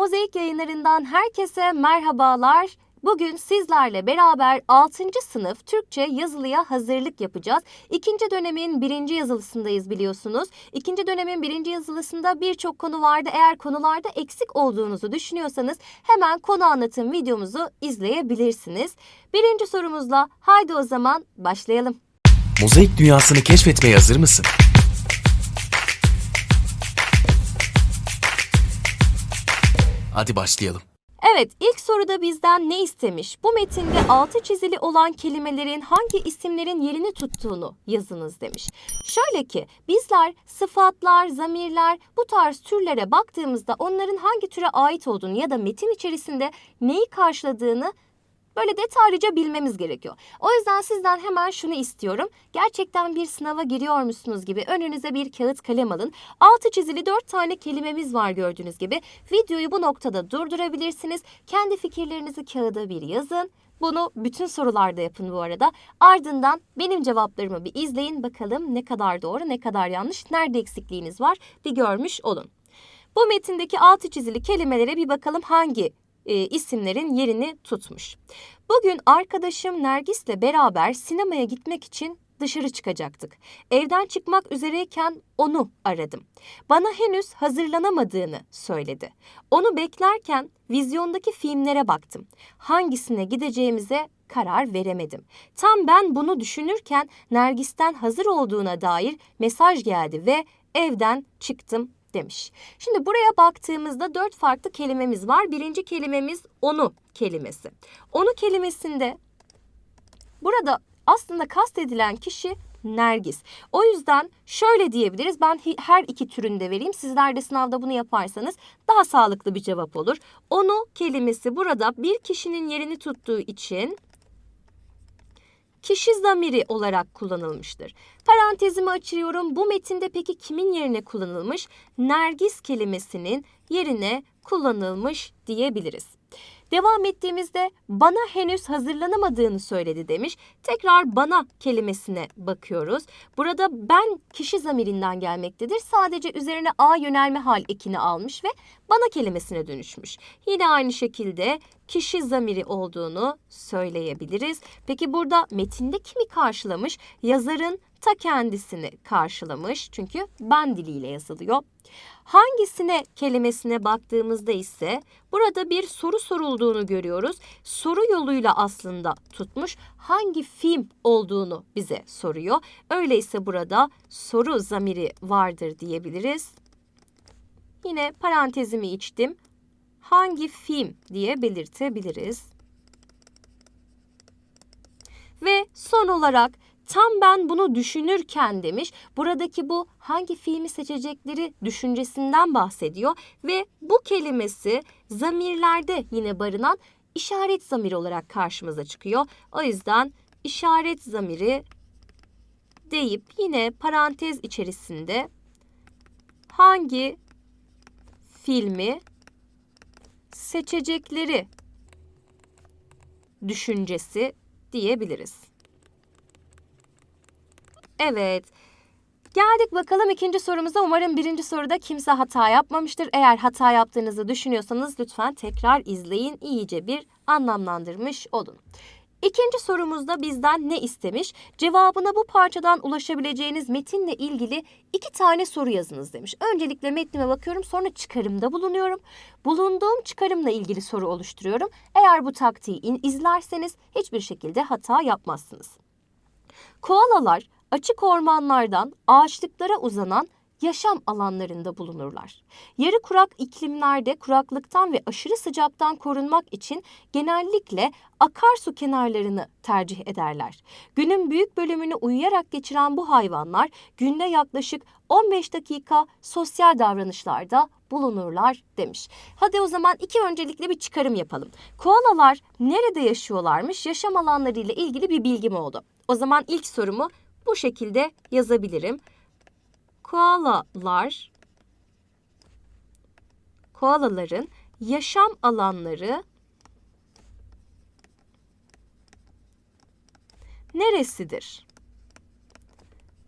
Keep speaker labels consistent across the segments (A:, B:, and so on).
A: Mozaik yayınlarından herkese merhabalar. Bugün sizlerle beraber 6. sınıf Türkçe yazılıya hazırlık yapacağız. İkinci dönemin birinci yazılısındayız biliyorsunuz. İkinci dönemin birinci yazılısında birçok konu vardı. Eğer konularda eksik olduğunuzu düşünüyorsanız hemen konu anlatım videomuzu izleyebilirsiniz. Birinci sorumuzla haydi o zaman başlayalım.
B: Mozaik dünyasını keşfetmeye hazır mısın? Hadi başlayalım.
A: Evet, ilk soruda bizden ne istemiş? Bu metinde altı çizili olan kelimelerin hangi isimlerin yerini tuttuğunu yazınız demiş. Şöyle ki, bizler sıfatlar, zamirler, bu tarz türlere baktığımızda onların hangi türe ait olduğunu ya da metin içerisinde neyi karşıladığını böyle detaylıca bilmemiz gerekiyor. O yüzden sizden hemen şunu istiyorum. Gerçekten bir sınava giriyormuşsunuz gibi önünüze bir kağıt kalem alın. Altı çizili dört tane kelimemiz var gördüğünüz gibi. Videoyu bu noktada durdurabilirsiniz. Kendi fikirlerinizi kağıda bir yazın. Bunu bütün sorularda yapın bu arada. Ardından benim cevaplarımı bir izleyin bakalım ne kadar doğru ne kadar yanlış, nerede eksikliğiniz var bir görmüş olun. Bu metindeki altı çizili kelimelere bir bakalım hangi e, isimlerin yerini tutmuş. Bugün arkadaşım Nergis'le beraber sinemaya gitmek için dışarı çıkacaktık. Evden çıkmak üzereyken onu aradım. Bana henüz hazırlanamadığını söyledi. Onu beklerken vizyondaki filmlere baktım. Hangisine gideceğimize karar veremedim. Tam ben bunu düşünürken Nergis'ten hazır olduğuna dair mesaj geldi ve evden çıktım demiş. Şimdi buraya baktığımızda dört farklı kelimemiz var. Birinci kelimemiz onu kelimesi. Onu kelimesinde burada aslında kastedilen kişi Nergis. O yüzden şöyle diyebiliriz. Ben her iki türünde vereyim. Sizler de sınavda bunu yaparsanız daha sağlıklı bir cevap olur. Onu kelimesi burada bir kişinin yerini tuttuğu için kişi zamiri olarak kullanılmıştır. Parantezimi açıyorum. Bu metinde peki kimin yerine kullanılmış? Nergis kelimesinin yerine kullanılmış diyebiliriz. Devam ettiğimizde bana henüz hazırlanamadığını söyledi demiş. Tekrar bana kelimesine bakıyoruz. Burada ben kişi zamirinden gelmektedir. Sadece üzerine a yönelme hal ekini almış ve bana kelimesine dönüşmüş. Yine aynı şekilde kişi zamiri olduğunu söyleyebiliriz. Peki burada metinde kimi karşılamış? Yazarın ta kendisini karşılamış. Çünkü ben diliyle yazılıyor. Hangisine kelimesine baktığımızda ise burada bir soru sorulduğunu görüyoruz. Soru yoluyla aslında tutmuş. Hangi film olduğunu bize soruyor. Öyleyse burada soru zamiri vardır diyebiliriz. Yine parantezimi içtim. Hangi film diye belirtebiliriz. Ve son olarak Tam ben bunu düşünürken demiş. Buradaki bu hangi filmi seçecekleri düşüncesinden bahsediyor ve bu kelimesi zamirlerde yine barınan işaret zamiri olarak karşımıza çıkıyor. O yüzden işaret zamiri deyip yine parantez içerisinde hangi filmi seçecekleri düşüncesi diyebiliriz. Evet. Geldik bakalım ikinci sorumuza. Umarım birinci soruda kimse hata yapmamıştır. Eğer hata yaptığınızı düşünüyorsanız lütfen tekrar izleyin. İyice bir anlamlandırmış olun. İkinci sorumuzda bizden ne istemiş? Cevabına bu parçadan ulaşabileceğiniz metinle ilgili iki tane soru yazınız demiş. Öncelikle metnime bakıyorum sonra çıkarımda bulunuyorum. Bulunduğum çıkarımla ilgili soru oluşturuyorum. Eğer bu taktiği izlerseniz hiçbir şekilde hata yapmazsınız. Koalalar açık ormanlardan ağaçlıklara uzanan yaşam alanlarında bulunurlar. Yarı kurak iklimlerde kuraklıktan ve aşırı sıcaktan korunmak için genellikle akarsu kenarlarını tercih ederler. Günün büyük bölümünü uyuyarak geçiren bu hayvanlar günde yaklaşık 15 dakika sosyal davranışlarda bulunurlar demiş. Hadi o zaman iki öncelikle bir çıkarım yapalım. Koalalar nerede yaşıyorlarmış? Yaşam alanları ile ilgili bir bilgim oldu. O zaman ilk sorumu bu şekilde yazabilirim. Koalalar koalaların yaşam alanları neresidir?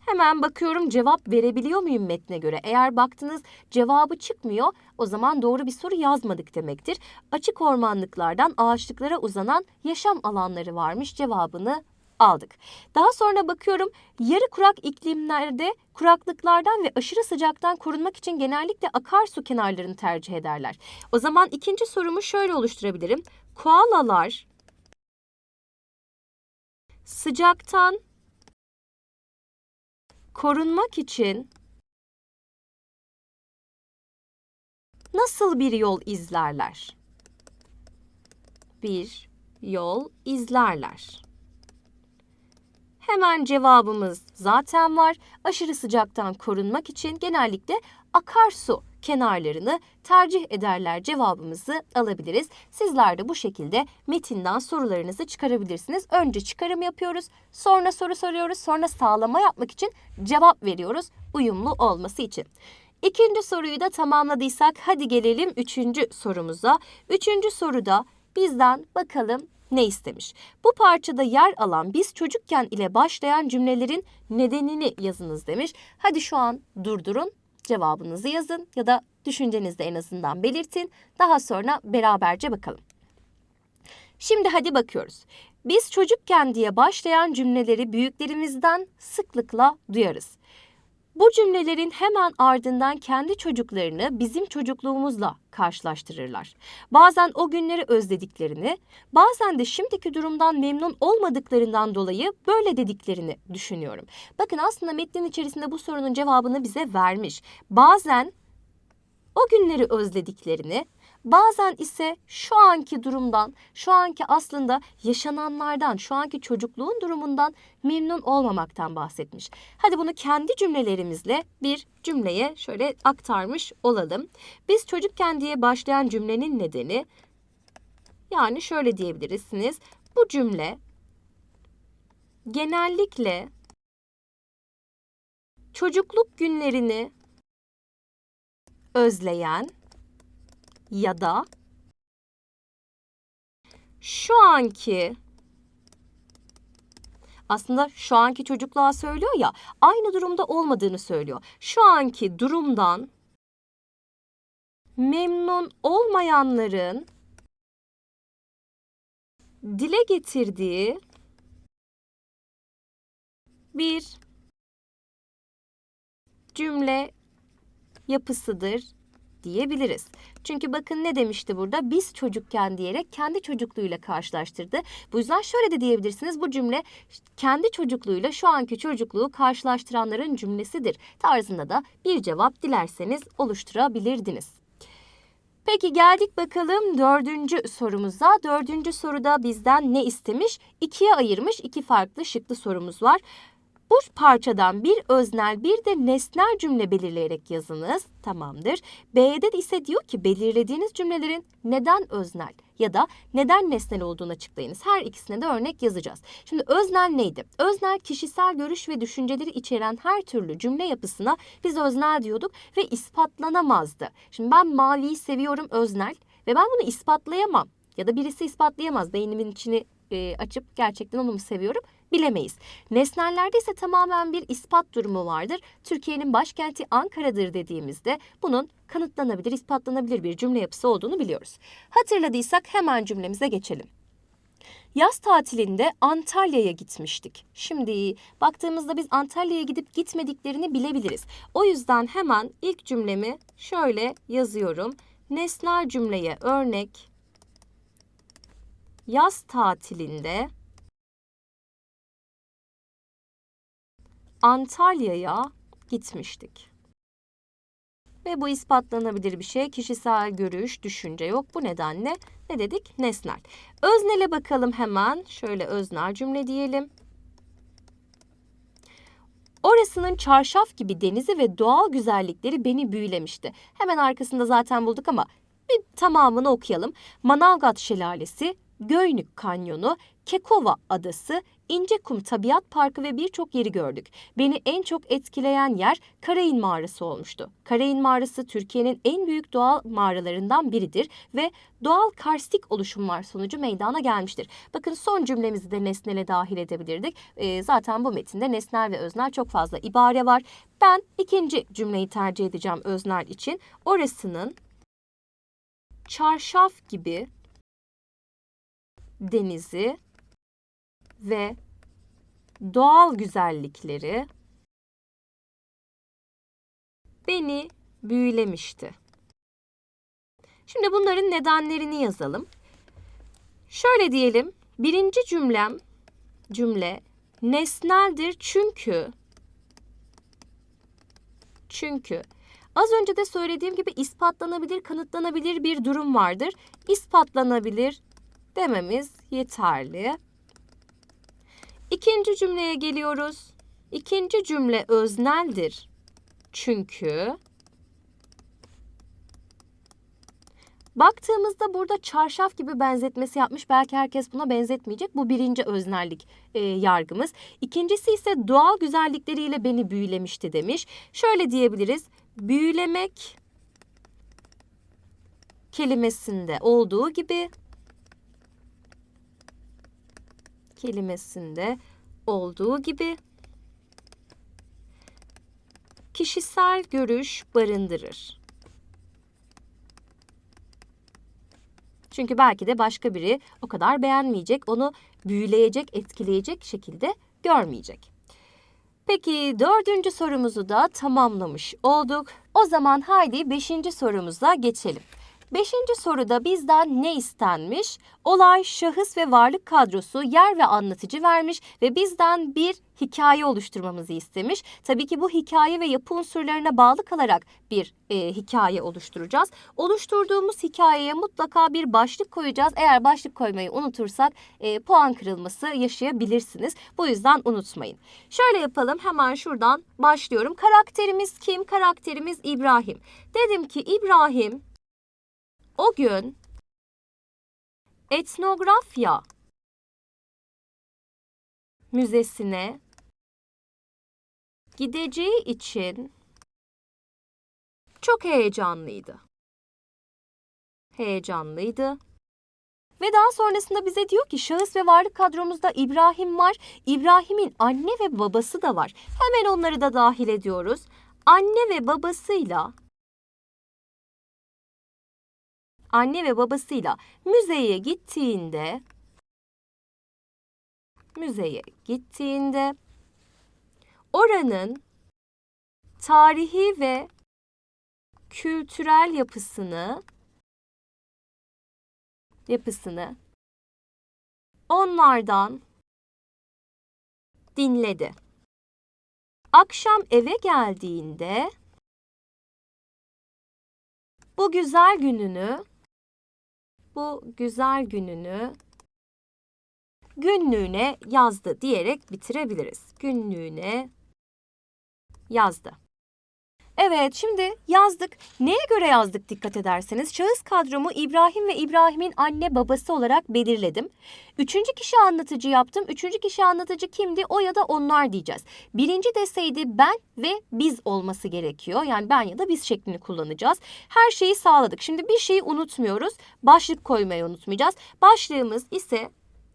A: Hemen bakıyorum cevap verebiliyor muyum metne göre? Eğer baktınız cevabı çıkmıyor o zaman doğru bir soru yazmadık demektir. Açık ormanlıklardan ağaçlıklara uzanan yaşam alanları varmış cevabını aldık. Daha sonra bakıyorum yarı kurak iklimlerde kuraklıklardan ve aşırı sıcaktan korunmak için genellikle akarsu kenarlarını tercih ederler. O zaman ikinci sorumu şöyle oluşturabilirim. Koalalar sıcaktan korunmak için nasıl bir yol izlerler? Bir yol izlerler. Hemen cevabımız zaten var. Aşırı sıcaktan korunmak için genellikle akarsu kenarlarını tercih ederler cevabımızı alabiliriz. Sizler de bu şekilde metinden sorularınızı çıkarabilirsiniz. Önce çıkarım yapıyoruz, sonra soru soruyoruz, sonra sağlama yapmak için cevap veriyoruz uyumlu olması için. İkinci soruyu da tamamladıysak hadi gelelim üçüncü sorumuza. Üçüncü soruda bizden bakalım ne istemiş? Bu parçada yer alan biz çocukken ile başlayan cümlelerin nedenini yazınız demiş. Hadi şu an durdurun, cevabınızı yazın ya da düşüncenizde en azından belirtin. Daha sonra beraberce bakalım. Şimdi hadi bakıyoruz. Biz çocukken diye başlayan cümleleri büyüklerimizden sıklıkla duyarız. Bu cümlelerin hemen ardından kendi çocuklarını bizim çocukluğumuzla karşılaştırırlar. Bazen o günleri özlediklerini, bazen de şimdiki durumdan memnun olmadıklarından dolayı böyle dediklerini düşünüyorum. Bakın aslında metnin içerisinde bu sorunun cevabını bize vermiş. Bazen o günleri özlediklerini, bazen ise şu anki durumdan, şu anki aslında yaşananlardan, şu anki çocukluğun durumundan memnun olmamaktan bahsetmiş. Hadi bunu kendi cümlelerimizle bir cümleye şöyle aktarmış olalım. Biz çocukken diye başlayan cümlenin nedeni yani şöyle diyebilirsiniz. Bu cümle genellikle çocukluk günlerini özleyen ya da şu anki aslında şu anki çocukluğa söylüyor ya aynı durumda olmadığını söylüyor. Şu anki durumdan memnun olmayanların dile getirdiği bir cümle yapısıdır diyebiliriz. Çünkü bakın ne demişti burada? Biz çocukken diyerek kendi çocukluğuyla karşılaştırdı. Bu yüzden şöyle de diyebilirsiniz. Bu cümle kendi çocukluğuyla şu anki çocukluğu karşılaştıranların cümlesidir. Tarzında da bir cevap dilerseniz oluşturabilirdiniz. Peki geldik bakalım dördüncü sorumuza. Dördüncü soruda bizden ne istemiş? İkiye ayırmış iki farklı şıklı sorumuz var. Bu parçadan bir öznel bir de nesnel cümle belirleyerek yazınız. Tamamdır. B'de de ise diyor ki belirlediğiniz cümlelerin neden öznel ya da neden nesnel olduğunu açıklayınız. Her ikisine de örnek yazacağız. Şimdi öznel neydi? Öznel kişisel görüş ve düşünceleri içeren her türlü cümle yapısına biz öznel diyorduk ve ispatlanamazdı. Şimdi ben maviyi seviyorum öznel ve ben bunu ispatlayamam ya da birisi ispatlayamaz. Beynimin içini e, açıp gerçekten onu mu seviyorum bilemeyiz. Nesnellerde ise tamamen bir ispat durumu vardır. Türkiye'nin başkenti Ankara'dır dediğimizde bunun kanıtlanabilir, ispatlanabilir bir cümle yapısı olduğunu biliyoruz. Hatırladıysak hemen cümlemize geçelim. Yaz tatilinde Antalya'ya gitmiştik. Şimdi baktığımızda biz Antalya'ya gidip gitmediklerini bilebiliriz. O yüzden hemen ilk cümlemi şöyle yazıyorum. Nesnel cümleye örnek yaz tatilinde Antalya'ya gitmiştik. Ve bu ispatlanabilir bir şey. Kişisel görüş, düşünce yok. Bu nedenle ne dedik? Nesnel. Öznele bakalım hemen. Şöyle öznel cümle diyelim. Orasının çarşaf gibi denizi ve doğal güzellikleri beni büyülemişti. Hemen arkasında zaten bulduk ama bir tamamını okuyalım. Manavgat Şelalesi, Göynük Kanyonu, Kekova Adası, İncekum Tabiat Parkı ve birçok yeri gördük. Beni en çok etkileyen yer Karayın Mağarası olmuştu. Karayın Mağarası Türkiye'nin en büyük doğal mağaralarından biridir ve doğal karstik oluşumlar sonucu meydana gelmiştir. Bakın son cümlemizi de nesnele dahil edebilirdik. Ee, zaten bu metinde nesnel ve öznel çok fazla ibare var. Ben ikinci cümleyi tercih edeceğim öznel için. Orasının çarşaf gibi denizi ve doğal güzellikleri beni büyülemişti. Şimdi bunların nedenlerini yazalım. Şöyle diyelim. Birinci cümlem cümle nesneldir çünkü çünkü az önce de söylediğim gibi ispatlanabilir, kanıtlanabilir bir durum vardır. İspatlanabilir dememiz yeterli. İkinci cümleye geliyoruz. İkinci cümle özneldir. Çünkü baktığımızda burada çarşaf gibi benzetmesi yapmış. Belki herkes buna benzetmeyecek. Bu birinci öznellik e, yargımız. İkincisi ise doğal güzellikleriyle beni büyülemişti demiş. Şöyle diyebiliriz. Büyülemek kelimesinde olduğu gibi kelimesinde olduğu gibi kişisel görüş barındırır. Çünkü belki de başka biri o kadar beğenmeyecek, onu büyüleyecek, etkileyecek şekilde görmeyecek. Peki dördüncü sorumuzu da tamamlamış olduk. O zaman haydi beşinci sorumuza geçelim. Beşinci soruda bizden ne istenmiş? Olay, şahıs ve varlık kadrosu yer ve anlatıcı vermiş ve bizden bir hikaye oluşturmamızı istemiş. Tabii ki bu hikaye ve yapı unsurlarına bağlı kalarak bir e, hikaye oluşturacağız. Oluşturduğumuz hikayeye mutlaka bir başlık koyacağız. Eğer başlık koymayı unutursak e, puan kırılması yaşayabilirsiniz. Bu yüzden unutmayın. Şöyle yapalım hemen şuradan başlıyorum. Karakterimiz kim? Karakterimiz İbrahim. Dedim ki İbrahim o gün etnografya müzesine gideceği için çok heyecanlıydı. Heyecanlıydı. Ve daha sonrasında bize diyor ki şahıs ve varlık kadromuzda İbrahim var. İbrahim'in anne ve babası da var. Hemen onları da dahil ediyoruz. Anne ve babasıyla anne ve babasıyla müzeye gittiğinde müzeye gittiğinde oranın tarihi ve kültürel yapısını yapısını onlardan dinledi. Akşam eve geldiğinde bu güzel gününü bu güzel gününü günlüğüne yazdı diyerek bitirebiliriz. Günlüğüne yazdı. Evet şimdi yazdık. Neye göre yazdık dikkat ederseniz? Şahıs kadromu İbrahim ve İbrahim'in anne babası olarak belirledim. Üçüncü kişi anlatıcı yaptım. Üçüncü kişi anlatıcı kimdi? O ya da onlar diyeceğiz. Birinci deseydi ben ve biz olması gerekiyor. Yani ben ya da biz şeklini kullanacağız. Her şeyi sağladık. Şimdi bir şeyi unutmuyoruz. Başlık koymayı unutmayacağız. Başlığımız ise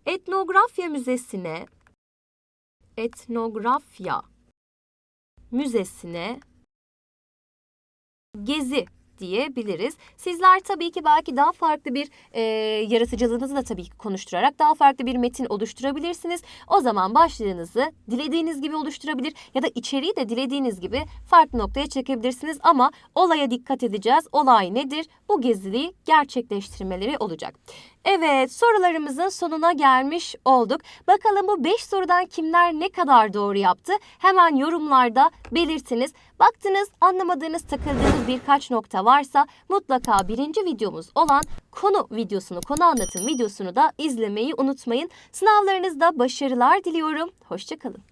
A: etnografya müzesine etnografya müzesine gezi diyebiliriz. Sizler tabii ki belki daha farklı bir e, yaratıcılığınızı da tabii ki konuşturarak daha farklı bir metin oluşturabilirsiniz. O zaman başlığınızı dilediğiniz gibi oluşturabilir ya da içeriği de dilediğiniz gibi farklı noktaya çekebilirsiniz. Ama olaya dikkat edeceğiz. Olay nedir? Bu geziliği gerçekleştirmeleri olacak. Evet sorularımızın sonuna gelmiş olduk. Bakalım bu 5 sorudan kimler ne kadar doğru yaptı? Hemen yorumlarda belirtiniz. Baktınız anlamadığınız takıldığınız birkaç nokta varsa mutlaka birinci videomuz olan konu videosunu, konu anlatım videosunu da izlemeyi unutmayın. Sınavlarınızda başarılar diliyorum. Hoşçakalın.